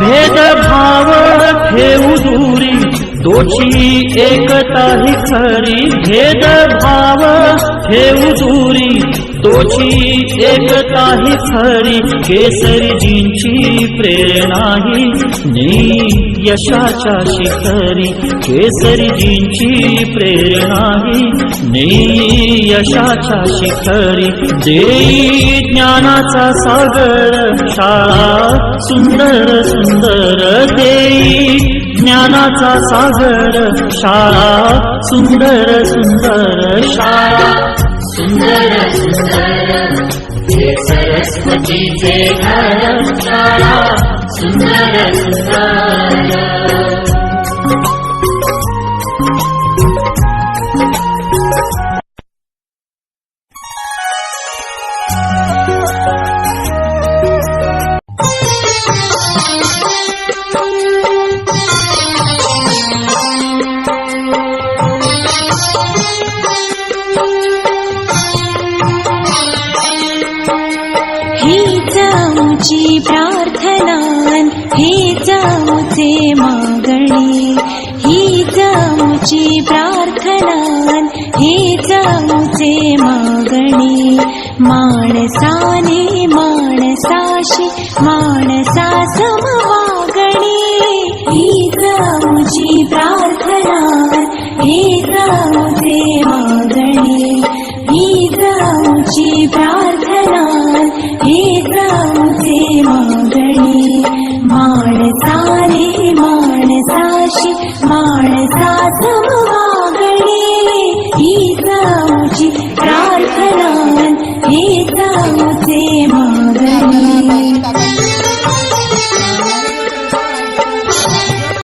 भेदभाव ठेऊ दूरी दोषी एकता ही खरी. भेदभाव ठेऊ दूरी तोची एकता ही खरी केसरीजींची प्रेरणा ही नी यशाच्या शिखरी केसरीजींची प्रेरणा ही नी यशाच्या शिखरी देई ज्ञानाचा सागर शाळा सुंदर सुंदर देई ज्ञानाचा सागर शाळा सुंदर सुंदर शाळा. सुंदर सुंदर हे सरस्वतीचे घर शाळा सुंदर सुंदर। तुझी प्रार्थनान हे जामुचे मागणी ही जामुची प्रार्थनान हे जामुचे मागणि। माणसाने माणसाशी माणसा समवा hello.